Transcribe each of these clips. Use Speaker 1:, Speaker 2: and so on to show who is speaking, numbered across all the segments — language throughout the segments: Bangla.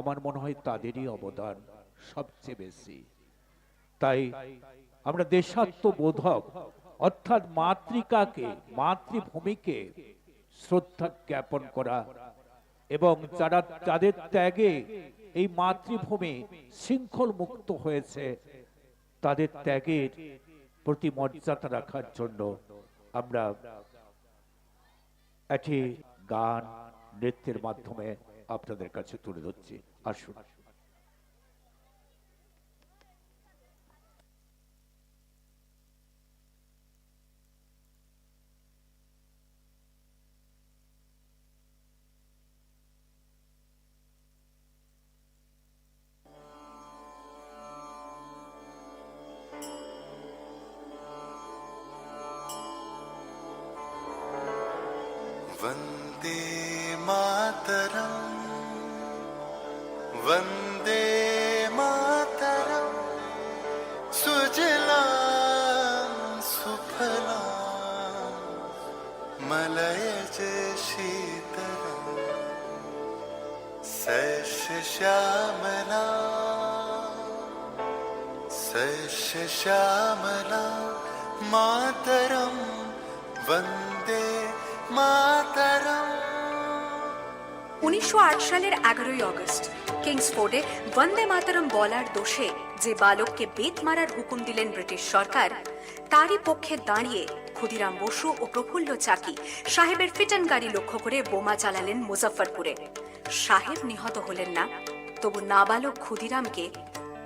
Speaker 1: আমার মনে হয় তাদেরই অবদান সবচেয়ে বেশি। তাই আমরা দেশাত্মবোধক, অর্থাৎ মাতৃকাকে, মাতৃভূমিকে শ্রদ্ধা জ্ঞাপন করা এবং যারা যাদের ত্যাগে এই মাতৃভূমি শৃঙ্খল মুক্ত হয়েছে, তাদের ত্যাগের প্রতি মর্যাদা রাখার জন্য আমরা একটি গান, নৃত্যের মাধ্যমে আপনাদের কাছে তুলে ধরছি। আসুন।
Speaker 2: वन्दे मातरम्। सुजलां सुफलां। मलयज शीतलम्। सस्यश्यामला सस्यश्यामला मातरं वन्दे मातरम्
Speaker 3: উনিশশো সালের এগারোই অগস্ট কিংসফোর্ডে বন্দে মাতারম বলার দোষে যে বালককে বেত মারার হুকুম দিলেন ব্রিটিশ সরকার, তারই পক্ষে দাঁড়িয়ে ক্ষুদিরাম বসু ও প্রফুল্ল চাকি সাহেবের ফিটন গাড়ি লক্ষ্য করে বোমা চালালেন মুজফ্ফরপুরে। সাহেব নিহত হলেন না, তবু নাবালক ক্ষুদিরামকে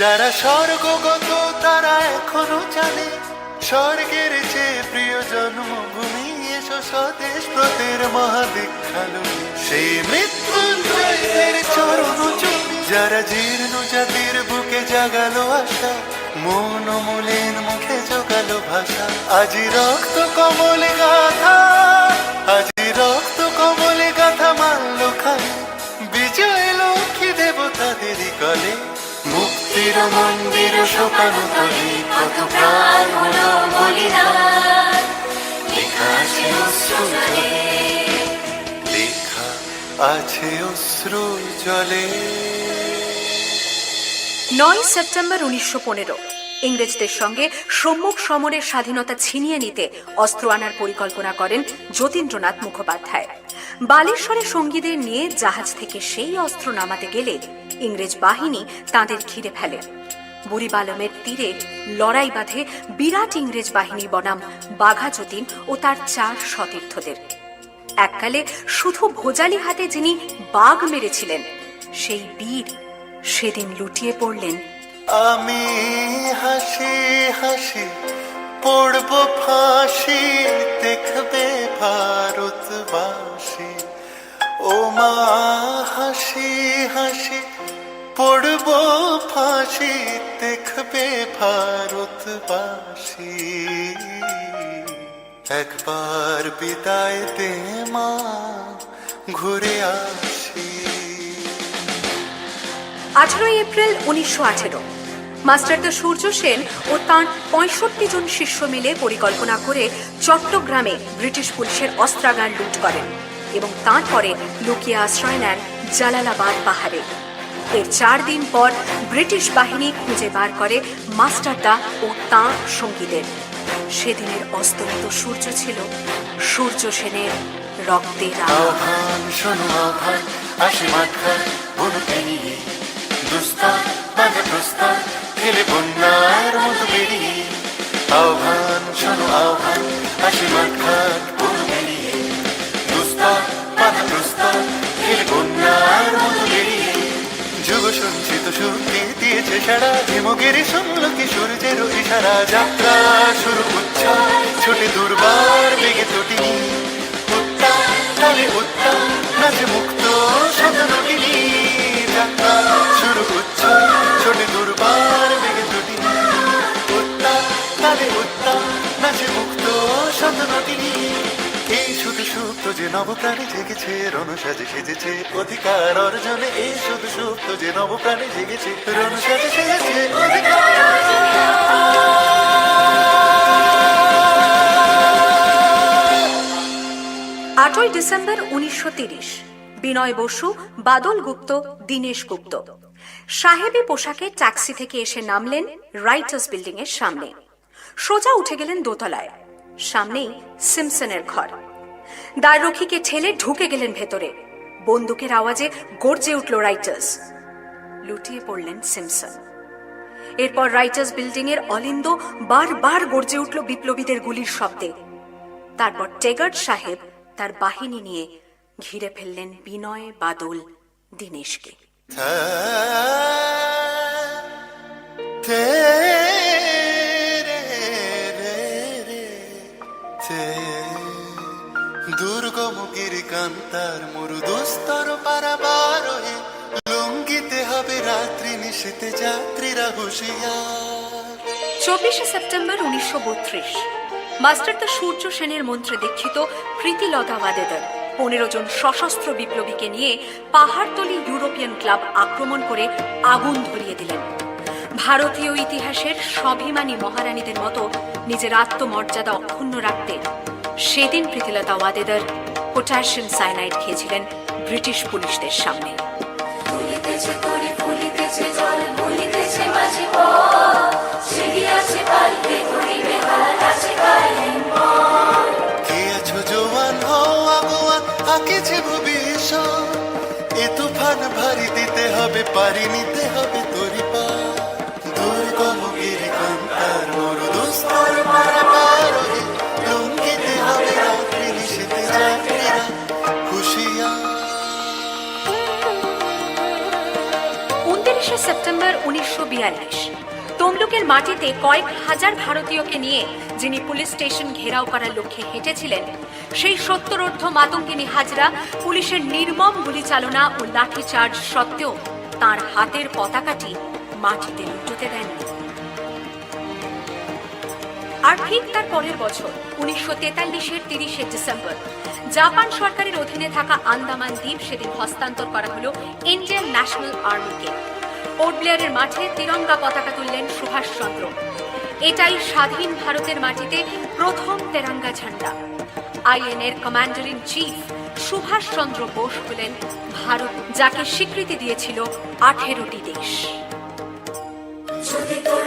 Speaker 2: যারা স্বর্গগত, তারা এখনও জানে, স্বর্গের চেয়ে প্রিয় জন্মভূমি এসো স্বদেশ প্রতের মহাদীক্ষালু সেই মৃত্যুঞ্জয়ের চরণ যারা জীর্ণ জাতির বুকে জাগালো আশা, মন মলিন মুখে জোগালো ভাষা। আজি রক্ত কমল গাথা, আজি কলে মুক্তির মন্দির শোকানো তলে কত প্রাণ হলো বলিদান। লেখা আছে অশ্রু জলে। লেখা আছে অশ্রু জলে।
Speaker 3: নয় সেপ্টেম্বর উনিশশো পনেরো। ইংরেজদের সঙ্গে সম্মুখ সমরের স্বাধীনতা ছিনিয়ে নিতে অস্ত্র আনার পরিকল্পনা করেন যতীন্দ্রনাথ মুখোপাধ্যায়। বালেশ্বরে সঙ্গীদের নিয়ে জাহাজ থেকে সেই অস্ত্র নামাতে গেলে ইংরেজ বাহিনী তাদের ঘিরে ফেলে। বুড়িবালমের তীরে লড়াই বাঁধে বিরাট ইংরেজ বাহিনী বনাম বাঘা যতীন ও তার চার সতীর্থদের। এককালে শুধু ভোজালি হাতে যিনি বাঘ মেরেছিলেন, সেই বীর সেদিন লুটিয়ে পড়লেন।
Speaker 2: আমি হাসি হাসি পড়ব ফাঁসি, দেখবে ভারতবাসী। ও মা, হাসি হাসি পড়ব ফাঁসি, দেখবে ভারতবাসী একবার বিদায় দে মা, ঘুরে আসি।
Speaker 3: আঠারোই এপ্রিল উনিশশো আঠেরো। মাস্টারদা সূর্য সেন ও তাঁর পঁয়ষট্টি জন শিষ্য মিলে পরিকল্পনা করে চট্টগ্রামে ব্রিটিশ পুলিশের অস্ত্রাগার লুট করেন এবং তারপরে লুকিয়ে আশ্রয় নেন জালালাবাদ পাহাড়ে। এর চার দিন পর ব্রিটিশ বাহিনী খুঁজে বার করে মাস্টারদা ও তাঁর সঙ্গীদের। সেদিনের অস্তমিত সূর্য ছিল সূর্য সেনের রক্তের আলো।
Speaker 2: আহ্বান, শোনো আহ্বান বেরিয়ে। প্রস্তার খেলে বন্যার মতো বেরিয়ে। যুগ সঞ্চিত শক্তি দিয়েছে সারা ঝিমুগিরি শুনল কি সূর্যের ইশারা যাত্রা শুরু উচ্ছ্বাস ছোটে দুর্বার, বেগে তটিনী উত্তাল, তালে নবপ্রাণে জেগেছে, রণসাজে সেজেছে। অধিকার অর্জনে এই শুধু যে নবপ্রাণে জেগেছে, রণসাজে সেজেছে।
Speaker 3: আটই ডিসেম্বর উনিশশো বিনয় বসু, বাদল গুপ্ত, দীনেশ গুপ্ত। সাহেবী পোশাকে ট্যাক্সি থেকে এসে নামলেন রাইটার্স বিল্ডিং এর সামনে। সোজা উঠে গেলেন দোতলায়। সামনেই সিমসনের ঘর। দ্বাররক্ষীকে ঠেলে ঢুকে গেলেন ভেতরে। বন্দুকের আওয়াজে গর্জে উঠল রাইটার্স। লুটিয়ে পড়লেন সিমসন। এরপর রাইটার্স বিল্ডিং এর অলিন্দ বারবার গর্জে উঠল বিপ্লবীদের গুলির শব্দে। তারপর টেগার্ড সাহেব তার বাহিনী নিয়ে ঘিরে ফেললেন বিনয় বাদল দীনেশকে।
Speaker 2: দুর্গম গিরিকান্তার মরু পারাবার হয়ে লঙ্গিতে হবে রাত্রি নিশীতে যাত্রীরা
Speaker 3: চব্বিশে সেপ্টেম্বর উনিশশো বত্রিশ। মাস্টার সূর্য সেনের মন্ত্রে দীক্ষিত প্রীতিলতা পনেরো জন সশস্ত্র বিপ্লবীকে নিয়ে পাহাড়তলি ইউরোপিয়ান ক্লাব আক্রমণ করে আগুন ধরিয়ে দিলেন। ভারতীয় ইতিহাসের স্বাভিমানী মহারানীদের মতো নিজের আত্মমর্যাদা অক্ষুণ্ণ রাখতে সেদিন প্রীতিলতা ওয়াদেদার পটাশিয়াম সাইনাইড খেয়েছিলেন ব্রিটিশ পুলিশদের সামনে।
Speaker 2: ভবিষ্যৎ। এ তুফান ভারী দিতে হবে পারি নিতে হবে তরি
Speaker 3: সেপ্টেম্বর উনিশশো বিয়াল্লিশ। তমলুকের মাটিতে কয়েক হাজার ভারতীয়কে নিয়ে যিনি পুলিশ স্টেশন ঘেরাও করার লক্ষ্যে হেঁটেছিলেন, সেই সত্তরোর্ধ মাতঙ্গিনী হাজরা পুলিশের নির্মম গুলিচালনা ও লাঠিচার্জ সত্ত্বেও তার হাতের পতাকাটি মাটিতে লুটোতে দেননি আর ঠিক তার পরের বছর, উনিশশো তেতাল্লিশের তিরিশে ডিসেম্বর, জাপান সরকারের অধীনে থাকা আন্দামান দ্বীপ সেদিন হস্তান্তর করা হলো ইন্ডিয়ান ন্যাশনাল আর্মিকে। পোর্ট ব্লেয়ারের মাঠে তিরঙ্গা পতাকা তুললেন সুভাষচন্দ্র এটাই স্বাধীন ভারতের মাটিতে প্রথম তেরঙ্গা ঝান্ডা। আইএনএর commander in chief Subhas Chandra Bose হলেন ভারত যাকে স্বীকৃতি দিয়েছিল আঠেরোটি দেশ।
Speaker 4: যদি তোর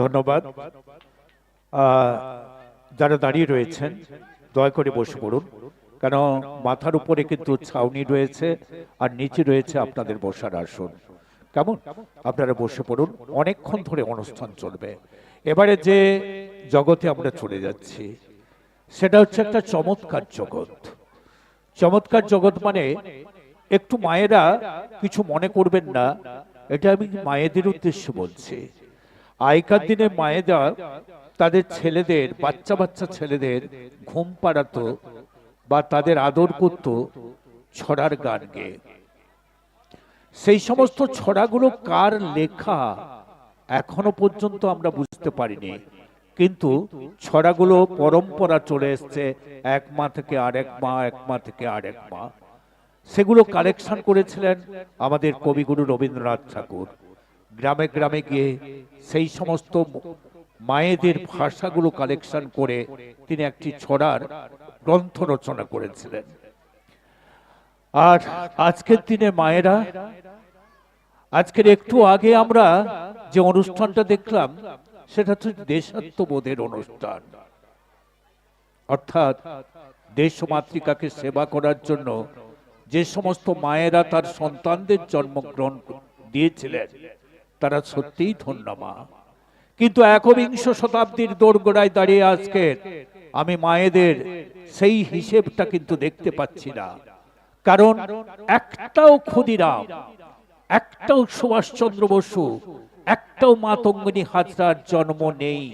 Speaker 1: ধন্যবাদ। যারা দাঁড়িয়ে রয়েছেন, দয়া করে বসে পড়ুন। কেন, মাথার উপরে কিন্তু ছাউনি রয়েছে আর নিচে রয়েছে আপনাদের বসার আসন। কেমন? আপনারা বসে পড়ুন। অনেকক্ষণ ধরে অনুষ্ঠান চলবে। এবারে যে জগতে আমরা চলে যাচ্ছি, সেটা হচ্ছে একটা চমৎকার জগৎ। চমৎকার জগৎ মানে একটু মায়েরা কিছু মনে করবেন না, এটা আমি মায়েদের উদ্দেশ্যে বলছি। আগেকার দিনে মায়েরা তাদের ছেলেদের, বাচ্চা বাচ্চা ছেলেদের ঘুম পাড়াতো বা তাদের আদর করত ছড়ার গান গেয়ে সেই সমস্ত ছড়াগুলো কার লেখা এখনও পর্যন্ত আমরা বুঝতে পারিনি। কিন্তু ছড়াগুলো পরম্পরা চলে এসছে, এক মা থেকে আরেক মা, এক মা থেকে আরেক মা। সেগুলো কালেকশন করেছিলেন আমাদের কবিগুরু রবীন্দ্রনাথ ঠাকুর। গ্রামে গ্রামে গিয়ে সেই সমস্ত মায়েদের ভাষাগুলো কালেকশন করে তিনি একটি ছড়ার গ্রন্থ রচনা করেছিলেন। আর আজকের দিনে মায়েরা, আজকের একটু আগে আমরা যে অনুষ্ঠানটা দেখলাম, সেটা হচ্ছে দেশাত্মবোধের অনুষ্ঠান। অর্থাৎ দেশ মাতৃকাকে সেবা করার জন্য যে সমস্ত মায়েরা তার সন্তানদের জন্মগ্রহণ দিয়েছিলেন তারা সত্যিই ধন্য মা কিন্তু একবিংশ শতাব্দীর দোরগোড়ায় দাঁড়িয়ে আজকে আমি মায়েদের সেই হিসেবটা কিন্তু দেখতে পাচ্ছি না। কারণ একটাও ক্ষুদিরাম, একটাও সুভাষচন্দ্র বসু, একটাও মাতঙ্গিনী হাজরার জন্ম নেই।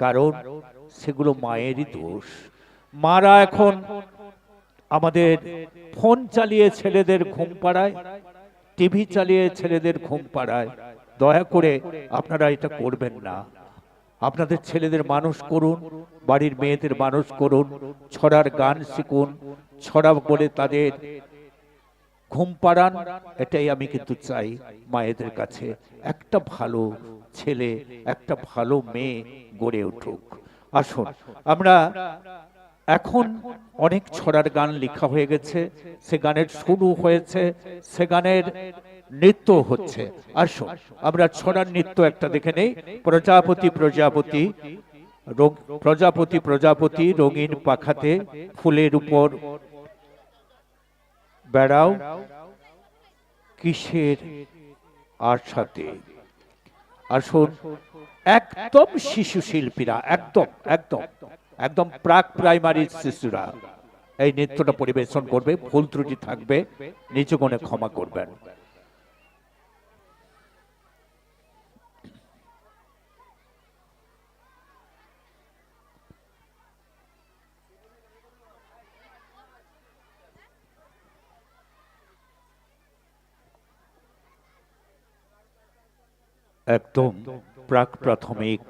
Speaker 1: কারণ সেগুলো মায়েরই দোষ। মারা এখন আমাদের ফোন চালিয়ে ছেলেদের ঘুম পাড়ায় টিভি চালিয়ে ছেলেদের ঘুম পাড়ায়। দয়া করে আপনারা এটা করবেন না। আপনাদের ছেলেদের মানুষ করুন, বাড়ির মেয়েদের মানুষ করুন, ছড়ার গান শিখুন ছড়া বলে তাদের ঘুম পাড়ান, এটাই আমি কিন্তু চাই মায়েদের কাছে। একটা ভালো ছেলে, একটা ভালো মেয়ে গড়ে উঠুক। আসুন, আমরা এখন অনেক ছড়ার গান লেখা হয়ে গেছে, সে গানের শুরু হয়েছে, সে গানের নৃত্য হচ্ছে। আসুন, আমরা ছড়ার নৃত্য একটা দেখে নেই। প্রজাপতি প্রজাপতি প্রজাপতি প্রজাপতি, রঙিন পাখাতে ফুলের উপর বেড়াও কিসের আশাতে? আসুন, একদম শিশু শিল্পীরা, একদম একদম। একদম প্রাক প্রাইমারি শিশুরা এই নৃত্যটা পরিবেশন করবে, ভুল ত্রুটি থাকবে নিচু গুণে ক্ষমা করবেন। একদম প্রাক প্রাথমিক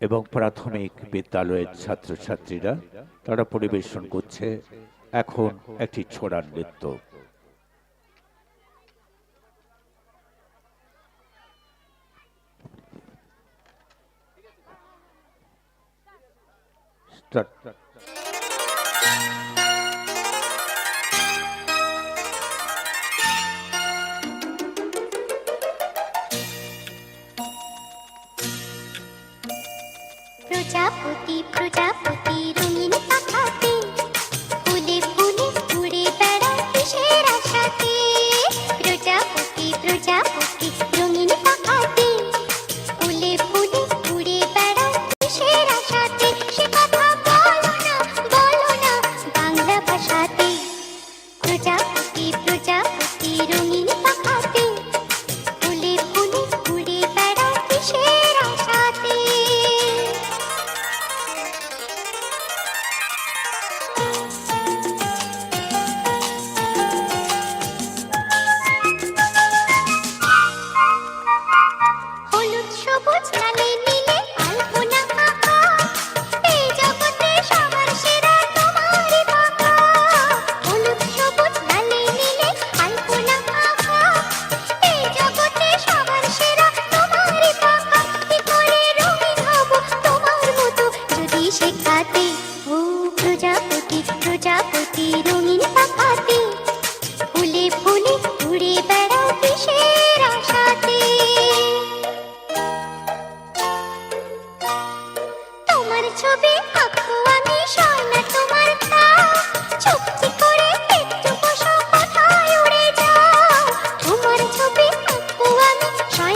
Speaker 1: এবং প্রাথমিক বিদ্যালয়ের ছাত্রছাত্রীরা তারা পরিবেশন করছে এখন একটি ছোড়া নৃত্য Start.
Speaker 5: প্রজাপতি প্রজাপতি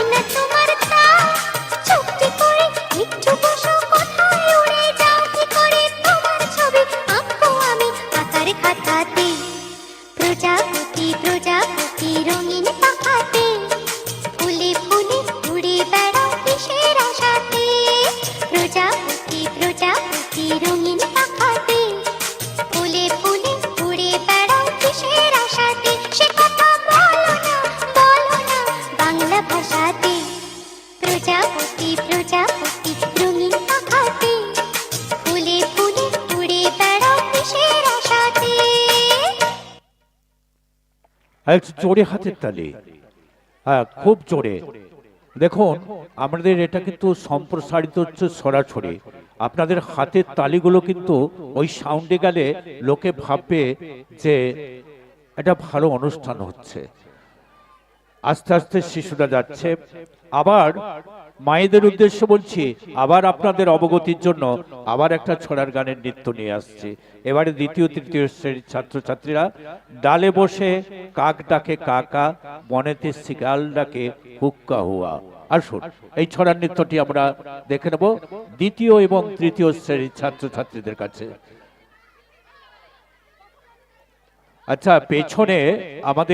Speaker 5: আমি সয়না তোমার প্রজাপতি
Speaker 1: একটু জোরে হাতের তালি। হ্যাঁ খুব জোরে। দেখুন, আমাদের এটা কিন্তু সম্প্রসারিত হচ্ছে সরাসরি। আপনাদের হাতের তালিগুলো কিন্তু ওই সাউন্ডে গেলে লোকে ভাববে যে এটা ভালো অনুষ্ঠান হচ্ছে। আস্তে আস্তে শিশুরা যাচ্ছে। আবার মায়েদের উদ্দেশ্য বলছি, আবার আপনাদের অবগতির জন্য আবার একটা ছড়ার গানের নৃত্য নিয়ে আসছি। এবারে দ্বিতীয়, তৃতীয় শ্রেণির ছাত্রছাত্রীরা ডালে বসে কাক ডাকে কাকা, বনেতে শিকাল ডাকে হুক্কা হুয়া। আসুন, এই ছড়ার নৃত্যটি আমরা দেখে নেব দ্বিতীয় এবং তৃতীয় শ্রেণির ছাত্রছাত্রীদের কাছে। আচ্ছা পেছনে আমাদের